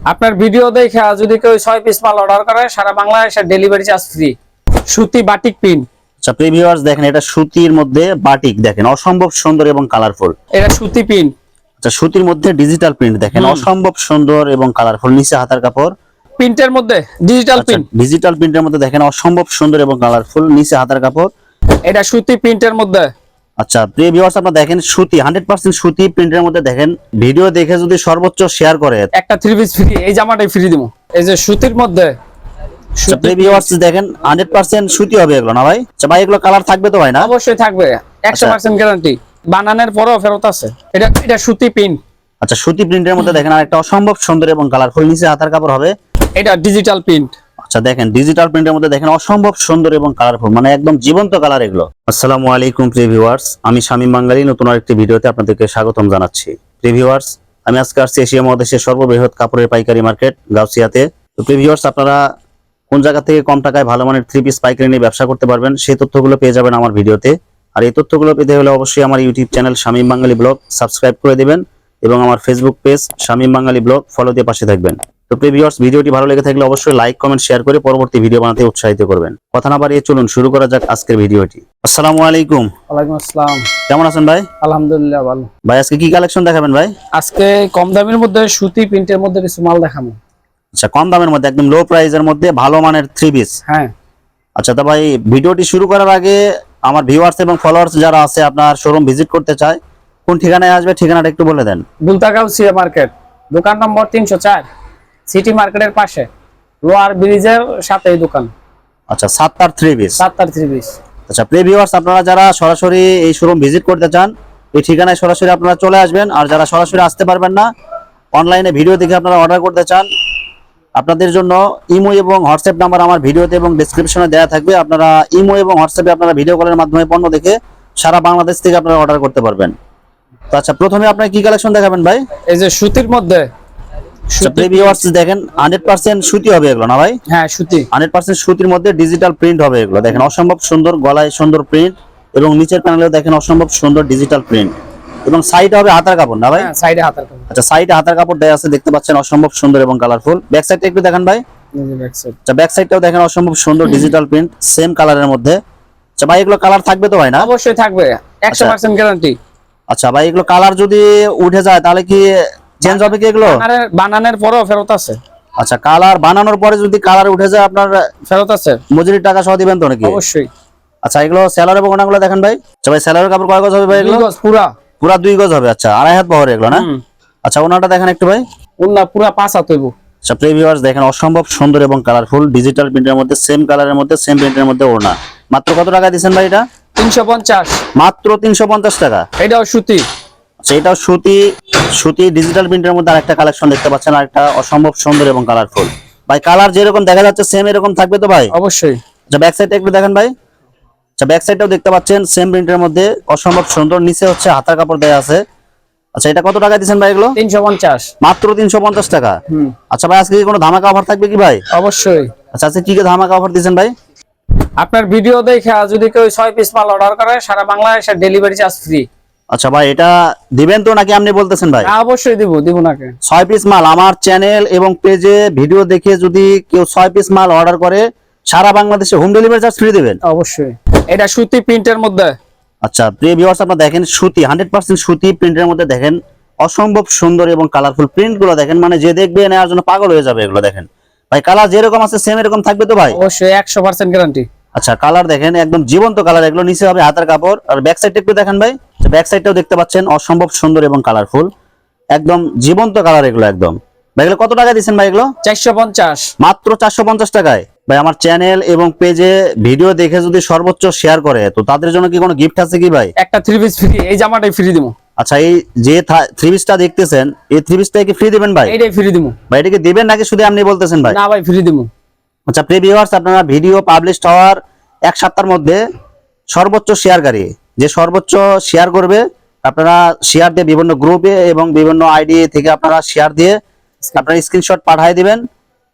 আপনার ভিডিও দেখে যদি কেউ ছয় পিস মাল অর্ডার করে সারা বাংলাদেশের ডেলিভারি চার্জ ফ্রি সুতি বাটিক পিন আচ্ছা প্রিভিউয়ার্স দেখেন এটা সুতির মধ্যে বাটিক দেখেন অসম্ভব সুন্দর এবং কালারফুল এটা সুতি পিন আচ্ছা সুতির মধ্যে ডিজিটাল প্রিন্ট দেখেন অসম্ভব সুন্দর এবং কালারফুল নিচে হাতার কাপড়। প্রিন্টের মধ্যে ডিজিটাল পিন ডিজিটাল প্রিন্টের মধ্যে দেখেন অসম্ভব সুন্দর এবং কালারফুল নিচে হাতার কাপড়। এটা সুতি প্রিন্টের মধ্যে। আচ্ছা প্রিয় ভিউয়ার্স আপনারা দেখেন সুতি হান্ড্রেড পার্সেন্ট সুতি প্রিন্টের মধ্যে দেখেন ভিডিও দেখে যদি সর্বোচ্চ শেয়ার করে। একটা থ্রি পিস ফ্রি এই জামাটাই ফ্রি দিব। এই যে সুতির মধ্যে আচ্ছা প্রিয় ভিউয়ার্স দেখেন হান্ড্রেড পার্সেন্ট সুতি হবে এগুলো না ভাই? আচ্ছা ভাই এগুলো কালার থাকবে তো ভাই না? অবশ্যই থাকবে একশো আচ্ছা। পার্সেন্ট গ্যারান্টি বানানোর পরেও ফেরত আছে। এটা এটা সুতি পিন আচ্ছা সুতি প্রিন্টের মধ্যে দেখেন আর একটা অসম্ভব সুন্দর এবং কালারফুল নিচে হাতার কাপড় হবে। এটা ডিজিটাল প্রিন্ট আচ্ছা দেখেন ডিজিটাল প্রিন্টের মধ্যে দেখেন অসম্ভব সুন্দর এবং কালারফুল মানে একদম জীবন্ত কালার এগুলো। আসসালামু আলাইকুম প্রিয় ভিউয়ার্স আমি শামীম বাঙালি নতুন আরেকটি ভিডিওতে আপনাদেরকে স্বাগতম জানাচ্ছি। প্রিয় ভিউয়ার্স আমি আজকে আসছি এশিয়া মহাদেশের সর্ববৃহৎ কাপড়ের পাইকারি মার্কেট গাউসিয়াতে। তো প্রিয় ভিউয়ার্স আপনারা কোন জায়গা থেকে কম টাকায় ভালো মানের থ্রি পিস পাইকারি নিয়ে ব্যবসা করতে পারবেন, সেই তথ্যগুলো পেয়ে যাবেন আমার ভিডিওতে। আর এই তথ্যগুলো পেতে হলে অবশ্যই আমার YouTube channel Shamim Bangali blog subscribe করে দেবেন এবং আমার Facebook page Shamim Bangali blog follow দিয়ে পাশে থাকবেন। তো প্রিভিউয়ার্স ভিডিওটি ভালো লেগে থাকলে অবশ্যই লাইক কমেন্ট শেয়ার করে পরবর্তী ভিডিও বানাতে উৎসাহিত করবেন। কথা না বাড়িয়ে চলুন শুরু করা যাক আজকের ভিডিওটি। আসসালামু আলাইকুম। ওয়ালাইকুম আসসালাম। কেমন আছেন ভাই? আলহামদুলিল্লাহ ভালো। ভাই আজকে কি কালেকশন দেখাবেন ভাই? আজকে কম দামের মধ্যে সুতি প্রিন্টের মধ্যে কিছু মাল দেখাবো। আচ্ছা কম দামের মধ্যে একদম লো প্রাইসের মধ্যে ভালো মানের থ্রি পিস হ্যাঁ। আচ্ছা তো ভাই ভিডিওটি শুরু করার আগে আমার ভিউয়ার্স এবং ফলোয়ার্স যারা আছে আপনার শোরুম ভিজিট করতে চায় কোন ঠিকানায় আসবে ঠিকানাটা একটু বলে দেন। বুলতাগাঁও সিএ মার্কেট দোকান নম্বর তিনশো চার। সিটি মার্কেটের পাশে লোয়ার ব্রিজের সাথে এই দোকান। আচ্ছা সাতটার থ্রি পিস সাতটার থ্রি পিস আচ্ছা প্রিয় ভিউয়ার্স আপনারা যারা সরাসরি এই শোরুম ভিজিট করতে চান এই ঠিকানায় সরাসরি আপনারা চলে আসবেন। আর যারা সরাসরি আসতে পারবেন না অনলাইনে ভিডিও দেখে আপনারা অর্ডার করতে চান আপনাদের জন্য ইমো এবং হোয়াটসঅ্যাপ নাম্বার আমার ভিডিওতে এবং ডেসক্রিপশনে দেওয়া থাকবে। আপনারা ইমো এবং হোয়াটসঅ্যাপে আপনারা ভিডিও কলের মাধ্যমে পণ্য দেখে সারা বাংলাদেশ থেকে আপনারা অর্ডার করতে পারবেন। তো আচ্ছা প্রথমে আপনার কি কালেকশন দেখাবেন ভাই? এই যে সুতির মধ্যে আচ্ছা সুতি প্রিয় ভিউয়ার্স দেখেন হান্ড্রেড পার্সেন্ট সুতি হবে এগুলো না ভাই? হ্যাঁ সুতি। হান্ড্রেড পার্সেন্ট সুতির মধ্যে ডিজিটাল প্রিন্ট হবে এগুলো দেখেন অসম্ভব সুন্দর গলায় সুন্দর প্রিন্ট এবং নিচের প্যানেলেও দেখেন অসম্ভব সুন্দর ডিজিটাল প্রিন্ট এবং সাইড হবে হাতার কাপড় না ভাই? হ্যাঁ সাইডে হাতার কাপড়। আচ্ছা সাইডে হাতার কাপড় আছে দেখতে পাচ্ছেন অসম্ভব সুন্দর এবং কালারফুল ব্যাক সাইডটা একটু দেখেন ভাই। আচ্ছা ব্যাক সাইডটাও দেখেন অসম্ভব সুন্দর ডিজিটাল প্রিন্ট সেম কালারের মধ্যে। আচ্ছা ভাই এগুলো কালার থাকবে তো ভাই না? অবশ্যই থাকবে একশো আচ্ছা। পার্সেন্ট গ্যারান্টি আচ্ছা ভাই এগুলো কালার যদি উঠে যায় তাহলে কি চেঞ্জ হবে কি এগুলো? বানানোর পরেও ফেরত আছে। আচ্ছা কালার বানানোর পরে যদি কালার উঠে যায় আপনার ফেরত আছে। মজুরির টাকা সহ দিবেন তো নাকি? অবশ্যই। আচ্ছা এগুলো স্যালার এবং ওনাগুলো দেখেন ভাই। আচ্ছা ভাই স্যালারের কাপড় কয় গজ হবে ভাই এগুলো? পুরা। পুরা দুই গজ হবে আচ্ছা আড়াই হাত বহর এগুলো না? আচ্ছা ওনাটা দেখেন একটু ভাই। উন্না পুরা পাঁচ হাত হইব। আচ্ছা প্রিভিউয়ার্স দেখেন অসম্ভব সুন্দর এবং কালারফুল ডিজিটাল প্রিন্টের মধ্যে সেম কালারের মধ্যে সেম প্রিন্টের মধ্যে ওড়না। মাত্র কত টাকা দিচ্ছেন ভাই এটা? তিনশো পঞ্চাশ। মাত্র তিনশো পঞ্চাশ টাকা। এটাও সুতি। আচ্ছা এটাও সুতি সুতি ডিজিটাল প্রিন্টের মধ্যে আরেকটা কালেকশন দেখতে পাচ্ছেন আরেকটা অসম্ভব সুন্দর এবং কালারফুল ভাই কালার যেরকম দেখা যাচ্ছে সেম এরকম থাকবে তো ভাই? অবশ্যই। আচ্ছা ব্যাক সাইডটা একটু দেখেন ভাই। আচ্ছা ব্যাক সাইডটাও দেখতে পাচ্ছেন সেম প্রিন্টের মধ্যে অসম্ভব সুন্দর নিচে হচ্ছে হাতার কাপড় দেওয়া আছে। আচ্ছা এটা কত টাকা দিচ্ছেন ভাই এগুলো? তিনশো পঞ্চাশ। মাত্র তিনশো পঞ্চাশ টাকা? হুম। আচ্ছা ভাই আজকে কি কোনো ধামাকা অফার থাকবে কি ভাই? অবশ্যই। আচ্ছা আজকে কি কি ধামাকা অফার দিচ্ছেন ভাই? আপনার ভিডিও দেখে যদি কেউ ছয় পিস মাল অর্ডার করে সারা বাংলাদেশের ডেলিভারি চার্জ ফ্রি আচ্ছা ভাই এটা দিবেন তো নাকি আপনি বলতেছেন ভাই? অবশ্যই দিব দিব নাকি ছয় পিস মাল আমার চ্যানেল এবং পেজে ভিডিও দেখে যদি কেউ ছয় পিস মাল অর্ডার করে সারা বাংলাদেশে হোম ডেলিভারি চার্জ ফ্রি দেবেন। অবশ্যই। এটা সুতি প্রিন্টের মধ্যে। আচ্ছা প্রিয় ভিউয়ার্স আপনারা দেখেন সুতি হান্ড্রেড পার্সেন্ট সুতি প্রিন্টের মধ্যে দেখেন অসম্ভব সুন্দর এবং কালারফুল প্রিন্টগুলো দেখেন মানে যে দেখবে নেওয়ার জন্য পাগল হয়ে যাবে এগুলো দেখেন। ভাই কালার যেরকম আছে সেম এরকম থাকবে তো ভাই? অবশ্যই একশো পার্সেন্ট গ্যারান্টি আচ্ছা কালার দেখেন একদম জীবন্ত কালার এগুলো নিচে হবে হাতের কাপড়। আর ব্যাক সাইডটা একটু দেখেন ভাই। ব্যাক সাইডটাও দেখতে পাচ্ছেন অসম্ভব সুন্দর এবং কালারফুল একদম জীবন্ত কালার এগুলো একদম। ভাই এগুলো কত টাকা দিচ্ছেন ভাই এগুলো? চারশো পঞ্চাশ। মাত্র চারশো পঞ্চাশ টাকায়। ভাই আমার চ্যানেল এবং পেজে ভিডিও দেখে যদি সর্বোচ্চ শেয়ার করে তো তাদের জন্য কি কোনো গিফট আছে কি ভাই? একটা থ্রি পিস ফ্রি এই জামাটাই ফ্রি দিব। আচ্ছা এই যে থ্রি পিসটা দেখতেছেন এই থ্রি পিসটা কি ফ্রি দিবেন ভাই? এটাই ফ্রি দিব। ভাই এটাকে দিবেন নাকি শুধু আপনি বলতেছেন ভাই? না ভাই ফ্রি দিব। আচ্ছা প্রিয় ভিউয়ার্স আপনারা ভিডিও পাবলিশ হওয়ার এক সপ্তাহের মধ্যে সর্বোচ্চ শেয়ারকারী যে সর্বোচ্চ শেয়ার করবে আপনারা শেয়ার দিয়ে বিভিন্ন গ্রুপে এবং বিভিন্ন আইডি থেকে আপনারা শেয়ার দিয়ে আপনারা স্ক্রিনশট পাঠিয়ে দিবেন।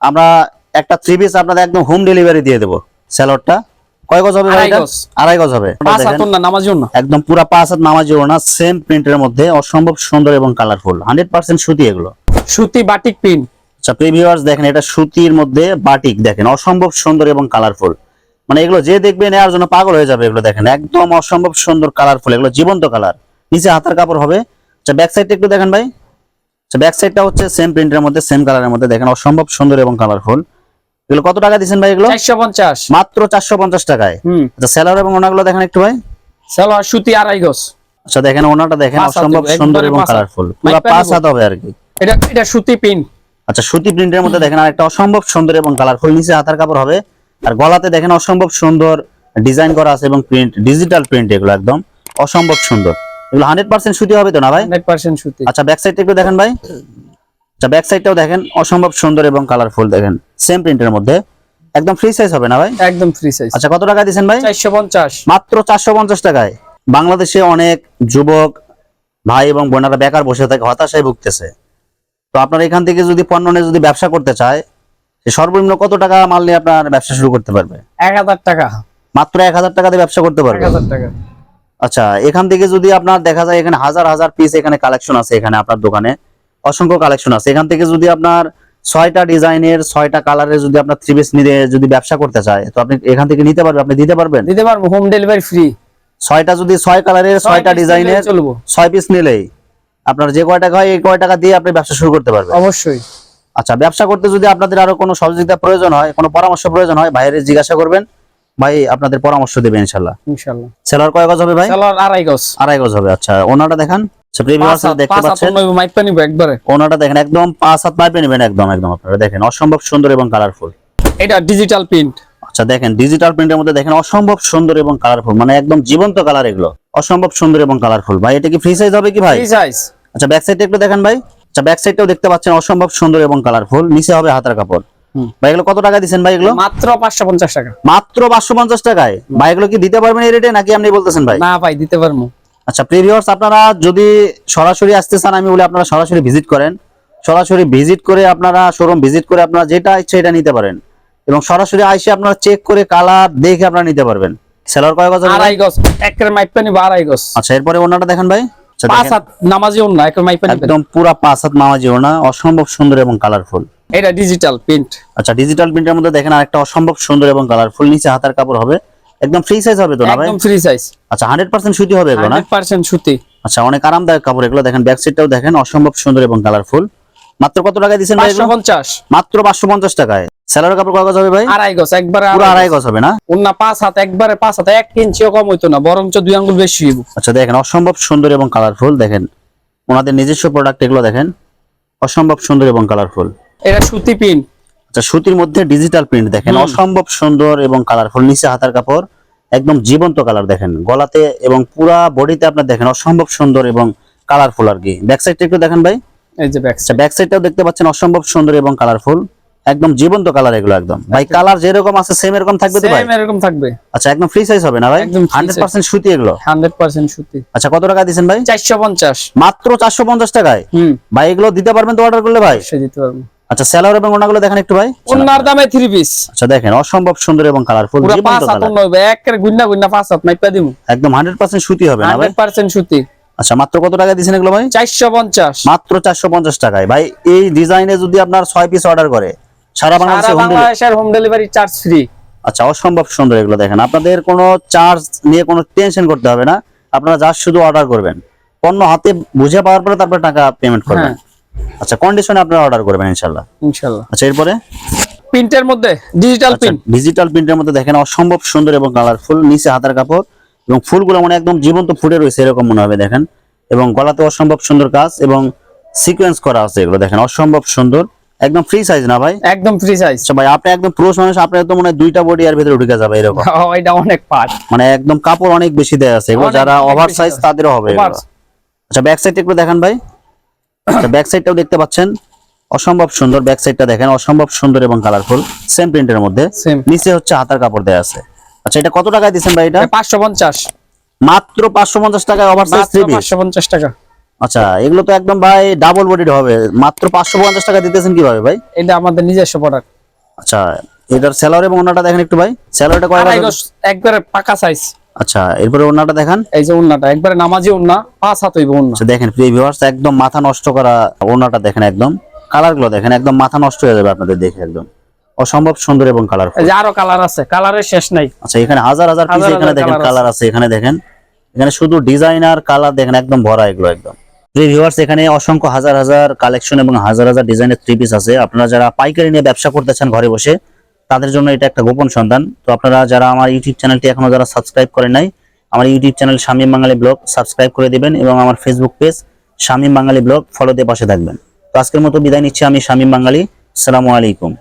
আমরা একটা থ্রি পিস আপনাদের একদম হোম ডেলিভারি দিয়ে দেবো স্যালোডটা কয় গজ হবে আড়াই? গজ। আড়াই গজ হবে। পাঁচ হাত না নামাজ জন্য একদম পুরা পাঁচ হাত নামাজি না সেম প্রিন্টের মধ্যে অসম্ভব সুন্দর এবং কালারফুল হান্ড্রেড পার্সেন্ট সুতি এগুলো। সুতি বাটিক প্রিন্ট আচ্ছা প্রিভিউয়ার্স দেখেন এটা সুতির মধ্যে বাটিক দেখেন অসম্ভব সুন্দর এবং কালারফুল মানে এগুলো যে দেখবে নেওয়ার জন্য পাগল হয়ে যাবে এগুলো দেখেন। একদম অসম্ভব সুন্দর কালারফুল এগুলো জীবন্ত কালার নিচে হাতার কাপড় হবে। আচ্ছা ব্যাক সাইডটা একটু দেখেন ভাই। আচ্ছা ব্যাক সাইডটা হচ্ছে সেম প্রিন্টের মধ্যে সেম কালারের মধ্যে। দেখেন অসম্ভব সুন্দর এবং কালারফুল এগুলো কত টাকা দিচ্ছেন ভাই এগুলো? চারশো পঞ্চাশ। মাত্র চারশো পঞ্চাশ টাকায়। হুম। আচ্ছা সেলার এবং ওনাগুলো দেখেন একটু ভাই। সালোয়ার সুতি আড়াই গজ। আচ্ছা দেখেন ওনাটা দেখেন অসম্ভব সুন্দর এবং। কালারফুল পুরো পাঁচ হাত হবে আর কি। এটা এটা সুতি পিন আচ্ছা সুতি প্রিন্টের মধ্যে দেখেন আর একটা অসম্ভব সুন্দর এবং কালারফুল নিচে হাতার কাপড় হবে। আর গলাতে দেখেন অসম্ভব সুন্দর ডিজাইন করা আছে এবং প্রিন্ট ডিজিটাল প্রিন্ট এগুলো একদম। অসম্ভব সুন্দর। এগুলো হান্ড্রেড পার্সেন্ট সুতি হবে তো না ভাই? হান্ড্রেড পার্সেন্ট সুতি। আচ্ছা ব্যাক সাইডটা একটু দেখেন ভাই। আচ্ছা ব্যাক সাইডটাও দেখেন অসম্ভব সুন্দর এবং কালারফুল দেখেন। সেম প্রিন্টের মধ্যে। একদম ফ্রি সাইজ হবে না ভাই? একদম ফ্রি সাইজ আচ্ছা কত টাকা দিচ্ছেন ভাই? চারশো পঞ্চাশ। মাত্র চারশো পঞ্চাশ টাকায়। বাংলাদেশে অনেক যুবক ভাই এবং বোনেরা বেকার বসে থাকে হতাশায় ভুগতেছে। তো আপনার এখান থেকে যদি পণ্য নিয়ে যদি ব্যবসা করতে চায় সর্বনিম্ন কত টাকা মাল নিয়ে আপনার ব্যবসা শুরু করতে পারবে? এক হাজার টাকা। মাত্র এক হাজার টাকা দিয়ে ব্যবসা করতে এক পারবে হাজার টাকা। আচ্ছা এখান থেকে যদি আপনার দেখা যায় এখানে হাজার হাজার পিস এখানে কালেকশন আছে এখানে আপনার দোকানে। অসংখ্য কালেকশন আছে। এখান থেকে যদি আপনার ছয়টা ডিজাইনের ছয়টা কালারের যদি আপনার থ্রি পিস নিয়ে যদি ব্যবসা করতে চায় তো আপনি এখান থেকে নিতে পারবেন আপনি দিতে পারবেন? দিতে পারব হোম ডেলিভারি ফ্রি ছয়টা যদি ছয় কালারের ছয়টা ডিজাইনের ছয় পিস নিলেই আপনার যে কয় টাকা হয় এই কয় টাকা দিয়ে আপনি ব্যবসা শুরু করতে পারবেন? অবশ্যই। আচ্ছা ব্যবসা করতে যদি আপনাদের আরও কোনো সহযোগিতা প্রয়োজন হয় কোনো পরামর্শ প্রয়োজন হয় বাইরে জিজ্ঞাসা করবেন ভাই আপনাদের পরামর্শ দেবে ইনশাল্লাহ ইনশাল্লাহ সেলার কয় গজ হবে ভাই? সালোয়ার আড়াই গজ। আড়াই গজ হবে আচ্ছা ওনাটা দেখান। আচ্ছা ওনাটা দেখেন একদম পাঁচ হাত পাইপে নেবেন একদম একদম আপনারা দেখেন অসম্ভব সুন্দর এবং কালারফুল এটা ডিজিটাল প্রিন্ট আচ্ছা দেখেন ডিজিটাল প্রিন্টের মধ্যে দেখেন অসম্ভব সুন্দর এবং কালারফুল মানে একদম জীবন্ত কালার এগুলো। অসম্ভব সুন্দর এবং কালারফুল ভাই এটা কি ফ্রি সাইজ হবে কি ভাই? ফ্রি সাইজ আচ্ছা ব্যাক সাইডটা একটু দেখেন ভাই। আচ্ছা ব্যাক সাইডটাও দেখতে পাচ্ছেন অসম্ভব সুন্দর এবং কালারফুল নিচে হবে হাতার কাপড়। ভাই এগুলো কত টাকা দিচ্ছেন ভাই এগুলো? মাত্র পাঁচশো পঞ্চাশ টাকা। মাত্র পাঁচশো পঞ্চাশ টাকায়? ভাই এগুলো কি দিতে পারবেন এই রেটে নাকি আপনি বলতেছেন ভাই? না ভাই দিতে পারব। আচ্ছা আপনারা যদি সরাসরি আসতে চান আমি বলি আপনারা সরাসরি ভিজিট করেন। সরাসরি ভিজিট করে আপনারা শোরুম ভিজিট করে আপনারা যেটা ইচ্ছে এটা নিতে পারেন। এবং সরাসরি আইসে আপনারা চেক করে কালার দেখে আপনারা নিতে পারবেন। সেলার কয় গজ হবে ভাই? আড়াই গজ। একের মাইপা নিবো আড়াই গজ। আচ্ছা এরপরে ওনাটা দেখেন ভাই। পাঁচ হাত নামাজি একদম পুরা পাঁচ হাত মামাজি ওনা অসম্ভব সুন্দর এবং কালারফুল এটা ডিজিটাল প্রিন্ট আচ্ছা ডিজিটাল প্রিন্টের মধ্যে দেখেন আরেকটা অসম্ভব সুন্দর এবং কালারফুল নিচে হাতার কাপড় হবে। একদম ফ্রি সাইজ হবে তো না ভাই? একদম ফ্রি সাইজ আচ্ছা হান্ড্রেড পার্সেন্ট সুতি হবে এগুলো না? সুতি। আচ্ছা অনেক আরামদায়ক কাপড় এগুলো দেখেন ব্যাক সাইডটাও দেখেন অসম্ভব সুন্দর এবং কালারফুল মাত্র কত টাকায় দিচ্ছেন ভাই মাত্র পাঁচশো পঞ্চাশ টাকায়। স্যালার কাপড় কয় গজ হবে ভাই? আড়াই গজ একবারে পুরো আড়াই আড়াই গজ। হবে না? পাঁচ হাত একবারে পাঁচ হাত এক ইঞ্চিও কম হইতো না বরঞ্চ দুই আঙ্গুল বেশি হইব। আচ্ছা দেখেন অসম্ভব সুন্দর এবং কালারফুল দেখেন। ওনাদের নিজস্ব প্রোডাক্ট এগুলো দেখেন। অসম্ভব সুন্দর এবং কালারফুল এটা সুতি প্রিন্ট আচ্ছা সুতির মধ্যে ডিজিটাল প্রিন্ট দেখেন। অসম্ভব সুন্দর এবং কালারফুল নিচে হাতার কাপড় একদম জীবন্ত কালার দেখেন। গলাতে এবং পুরা বডিতে আপনার দেখেন অসম্ভব সুন্দর এবং কালারফুল আর কি। ব্যাক সাইডটা একটু দেখেন ভাই। এই যে ব্যাক আচ্ছা ব্যাক সাইডটাও দেখতে পাচ্ছেন অসম্ভব সুন্দর এবং কালারফুল একদম জীবন্ত কালার এগুলো একদম। ভাই কালার যেরকম আছে সেম এরকম থাকবে তো ভাই? সেম এরকম থাকবে। আচ্ছা একদম ফ্রি সাইজ হবে না ভাই? একদম free হান্ড্রেড size। পার্সেন্ট সুতি এগুলো? হান্ড্রেড পার্সেন্ট সুতি। আচ্ছা কত টাকা দিচ্ছেন ভাই? চারশো পঞ্চাশ। মাত্র চারশো পঞ্চাশ টাকায়? হুম। ভাই এগুলো দিতে পারবেন তো অর্ডার করলে ভাই? সে দিতে পারব। আচ্ছা স্যালার এবং ওনাগুলো দেখেন একটু ভাই। অন্যার দামে থ্রি পিস আচ্ছা দেখেন অসম্ভব সুন্দর এবং কালারফুল পুরো জীবন্ত পাঁচ হাত কালার অন্য হইবে একের গুন্না গুন্না পাঁচ হাত মাইপা দিব একদম হান্ড্রেড পার্সেন্ট সুতি হবে না ভাই? হান্ড্রেড পার্সেন্ট সুতি। আচ্ছা মাত্র কত টাকা দিচ্ছেন এগুলো ভাই? চারশো পঞ্চাশ। মাত্র চারশো পঞ্চাশ টাকায়। ভাই এই ডিজাইনে যদি আপনার ছয় পিস অর্ডার করে সারা বাংলাদেশের হোম ডেলিভারি চার্জ ফ্রি আচ্ছা অসম্ভব সুন্দর এগুলো দেখেন। আপনাদের কোনো চার্জ নিয়ে কোনো টেনশন করতে হবে না। আপনারা যা শুধু অর্ডার করবেন। পণ্য হাতে বুঝে পাওয়ার পরে তারপরে টাকা পেমেন্ট করবেন। হ্যাঁ। আচ্ছা কন্ডিশনে আপনারা অর্ডার করবেন ইনশাল্লাহ ইনশাল্লাহ আচ্ছা এরপরে? প্রিন্টের মধ্যে ডিজিটাল প্রিন্ট ডিজিটাল প্রিন্টের মধ্যে দেখেন অসম্ভব সুন্দর এবং কালারফুল নিচে হাতার কাপড় এবং ফুলগুলো মানে একদম জীবন্ত ফুটে রয়েছে এরকম মনে হবে দেখেন। এবং গলাতে অসম্ভব সুন্দর কাজ এবং সিকোয়েন্স করা আছে এগুলো দেখেন অসম্ভব সুন্দর। একদম ফ্রি সাইজ না ভাই? একদম ফ্রি সাইজ আচ্ছা ভাই আপনি একদম পুরুষ মানুষ আপনার তো মনে হয় দুইটা বডি আর ভিতরে ঢুকে যাবে এরকম। এটা অনেক পার্ট মানে একদম কাপড় অনেক বেশি দেয়া আছে। এগুলো যারা ওভার সাইজ তাদেরও হবে আচ্ছা ব্যাক সাইডটা একটু দেখান ভাই। আচ্ছা ব্যাক সাইডটাও দেখতে পাচ্ছেন। অসম্ভব সুন্দর ব্যাক সাইডটা দেখেন। অসম্ভব সুন্দর এবং কালারফুল সেম প্রিন্টের মধ্যে। নিচে হচ্ছে হাতার কাপড় দেয়া আছে। আচ্ছা এটা কত টাকায় দিচ্ছেন ভাই এটা? পাঁচশো পঞ্চাশ। মাত্র পাঁচশো পঞ্চাশ টাকায় ওভার সাইজ থ্রি পিস পাঁচশো পঞ্চাশ টাকা। আচ্ছা এগুলো তো একদম ভাই ডাবল বডির হবে। মাত্র পাঁচশো পঞ্চাশ টাকা দিতেছেন কীভাবে ভাই? এটা আমাদের নিজস্ব প্রোডাক্ট আচ্ছা এটার স্যালার এবং ওনাটা দেখেন একটু ভাই। স্যালারিটা কয় একবারে পাকা সাইজ আচ্ছা এরপরে ওনাটা দেখান। এই যে উন্নাটা একবারে নামাজি উন্না পাঁচ হাত হইব উন্না আচ্ছা দেখেন প্রিয় ভিউয়ার্স একদম মাথা নষ্ট করা ওনাটা দেখেন একদম। কালারগুলো দেখেন একদম মাথা নষ্ট হয়ে যাবে আপনাদের দেখে একদম। অসম্ভব সুন্দর এবং কালারফুল এই যে আরও কালার আছে কালারের শেষ নাই। আচ্ছা এখানে হাজার হাজার পিস এখানে দেখেন কালার আছে। এখানে দেখেন। এখানে শুধু ডিজাইনার কালার দেখেন একদম ভরা এগুলো একদম। ভিউয়ার্স এখানে অসংখ্য হাজার হাজার কালেকশন এবং হাজার হাজার ডিজাইনের থ্রি পিস আছে। আপনারা যারা পাইকারি নিয়ে ব্যবসা করতে চান ঘরে বসে, তাদের জন্য এটা একটা গোপন সন্ধান। তো আপনারা যারা আমার ইউটিউব চ্যানেলটি এখনও যারা সাবস্ক্রাইব করেন নাই, আমার YouTube channel Shamim Bangali blog subscribe করে দিবেন এবং আমার Facebook page Shamim Bangali blog follow দিয়ে পাশে থাকবেন। তো আজকের মতো বিদায় নিচ্ছি আমি শামীম বাঙালি। আসসালামু আলাইকুম।